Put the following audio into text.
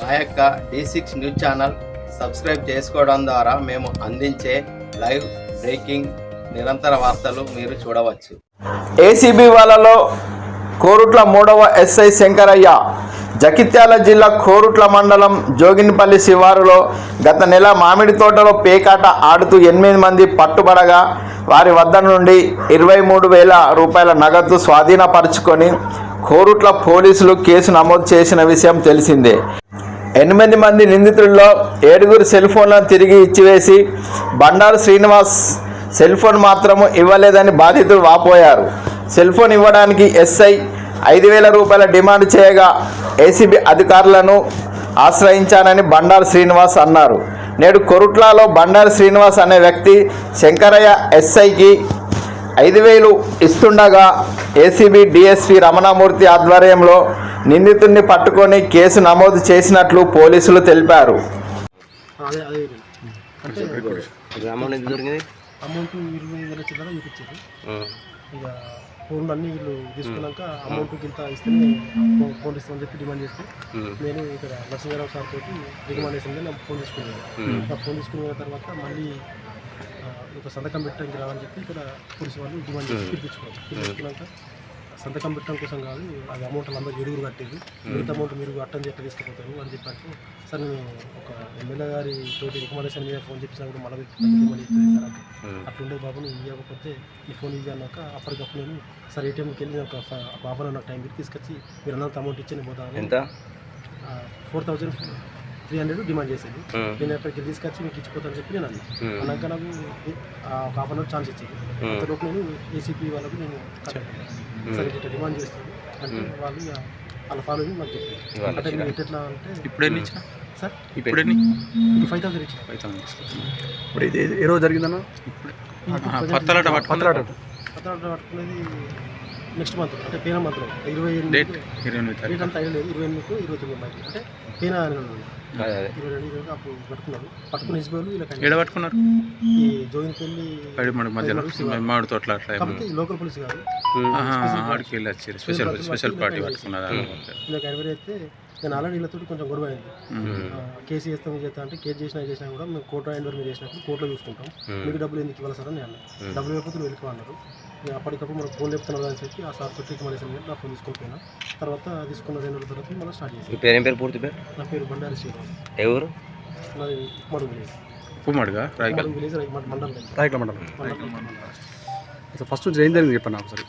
మా యొక్క D six news channel subscribe చేసుకోవడం ద్వారా మేము అందించే లైవ్ బ్రేకింగ్ నిరంతర వార్తలు మీరు చూడవచ్చు. ఏసీబీ వాళ్ళలో కోరుట్ల మూడవ ఎస్ఐ శంకరయ్య జగిత్యాల జిల్లా కోరుట్ల మండలం జోగినిపల్లి శివారులో గత నెల మామిడి తోటలో పేకాట ఆడుతూ ఎనిమిది మంది పట్టుబడగా వారి వద్ద నుండి ఇరవై మూడు వేల రూపాయల నగదు స్వాధీనపరుచుకొని కోరుట్ల పోలీసులు కేసు నమోదు చేసిన విషయం తెలిసిందే. ఎనిమిది మంది నిందితుల్లో ఏడుగురు సెల్ ఫోన్లను తిరిగి ఇచ్చివేసి బండారు శ్రీనివాస్ సెల్ ఫోన్ మాత్రము ఇవ్వలేదని బాధితులు వాపోయారు. సెల్ ఫోన్ ఇవ్వడానికి ఎస్ఐ ఐదు వేల రూపాయల డిమాండ్ చేయగా ఏసీబీ అధికారులను ఆశ్రయించానని బండారు శ్రీనివాస్ అన్నారు. నేడు కొరుట్లాలో బండారు శ్రీనివాస్ అనే వ్యక్తి శంకరయ్య ఎస్ఐకి ఐదు వేలు ఇస్తుండగా ఏసీబీ డిఎస్పి రమణమూర్తి ఆధ్వర్యంలో నిందితుడిని పట్టుకొని కేసు నమోదు చేసినట్లు పోలీసులు తెలిపారు. అమౌంట్ ఇరవై వేల చిల్లర చూపించారు ఇక ఫోన్లు అన్నీ వీళ్ళు తీసుకున్నాక అమౌంట్ ఇంత ఇస్తేనే ఫో- ఫోన్ ఇస్తామని చెప్పి డిమాండ్ చేస్తే నేను ఇక్కడ నరసింహారావు సార్ తోటి రికమెండేషన్ ఫోన్ తీసుకున్నాను. ఫోన్ తీసుకున్న తర్వాత మళ్ళీ ఒక సంతకం పెట్టడానికి రావని చెప్పి ఇక్కడ పోలీసు వాళ్ళు డిమాండ్ చేసి పిలిపించుకున్నాక సంతకం పెట్టడం కోసం కాదు అది అమౌంట్ అందరూ ఎరుగురు కట్టేది. మిగతా అమౌంట్ మీరు అట్టని చెప్పి తీసుకుపోతారు అని చెప్పారు. సార్ నేను ఒక ఎమ్మెల్యే గారి తోటి రికమెండేషన్ మీద ఫోన్ చెప్పినా కూడా మళ్ళీ రికమెండ్ చేస్తారు అట్లుండే బాబు నువ్వు ఇవ్వకపోతే నీ ఫోన్ ఇవి అన్నాక అప్పటికప్పుడు నేను సార్ ఏటీఎంకి వెళ్ళి ఒక హాఫ్ అన్ అవర్ టైం పెట్టి తీసుకొచ్చి మీరు అన్నంత అమౌంట్ ఇచ్చి నేను పోతాను. Four thousand three hundred demand చేసేది. నేను అక్కడికి తీసుకొచ్చి మీకు ఇచ్చిపోతాను చెప్పి నేను అన్నా. అన్నాక నాకు ఒక హాఫ్ అన్ అవర్ ఛాన్స్ ఇచ్చింది. అంతలోపు నేను ఏసీపీ వాళ్ళకు నేను సరే ఇట్లా డిమాండ్ చేస్తాను. అంటే వాళ్ళు ఇక వాళ్ళ ఫాలోయింగ్ నాకు చెప్పారు. అంటే మీరు ఎట్లా అంటే ఇప్పుడు ఎన్ని ఇచ్చిన సార్? ఇప్పుడు ఎన్ని? ఫైవ్ థౌసండ్ ఇచ్చిన ఫైవ్ థౌసండ్ ఇప్పుడు ఇది ఏ రోజు జరిగిందన్న? పత్తలాట పట్టుకుంటారా పత్రాలు పట్టుకునేది నెక్స్ట్ మంత్ అంటే పేన మంత్లో ఇరవై డేట్ ఎనిమిది ఇరవై ఎనిమిది డేట్ అంతా ఇరవై ఎనిమిదికి ఇరవై తొమ్మిది అంటే పేన అని అప్పుడు పట్టుకున్నారు. పట్టుకుని ఎస్బీఐలు వీళ్ళకి ఏడ పట్టుకున్నారు? ఈ జోగినపల్లి పడి మడి మధ్యలో మామిడి తోటలు అట్లా ఆడికి వెళ్ళి వచ్చారు. స్పెషల్ స్పెషల్ పార్టీ అయితే నేను ఆల్రెడీ వీళ్ళతో కొంచెం గొడవ అయింది. కేసు చేస్తాం చేస్తాం అంటే కేసు చేసినా చేసినా కూడా మేము కోర్టు ఎండర్ మీరు చేసినప్పుడు కోర్టులో చూసుకుంటాం. మీకు డబ్బులు ఎందుకు ఇవ్వాలి సార్ అని. డబ్బులు ఇవ్వకపోతే నువ్వు వెళ్ళిపో అన్నారు నేను అప్పటికప్పుడు మనకు ఫోన్ చెప్తున్నారు అని చెప్పి ఆ సార్ తోటి మళ్ళీ నా ఫోన్ తీసుకొని పోయినా. తర్వాత తీసుకున్న రెండు రోజుల తర్వాత మళ్ళీ స్టార్ట్ చేసి పేరు పూర్తి పేరు? నా పేరు బండారి శ్రీనివాస్. విలేజ్. ఉమ్మడిగా రాయకల్? రాయకల మండలం. ఫస్ట్ నుంచి ఏం జరిగింది చెప్పండి ఒకసారి.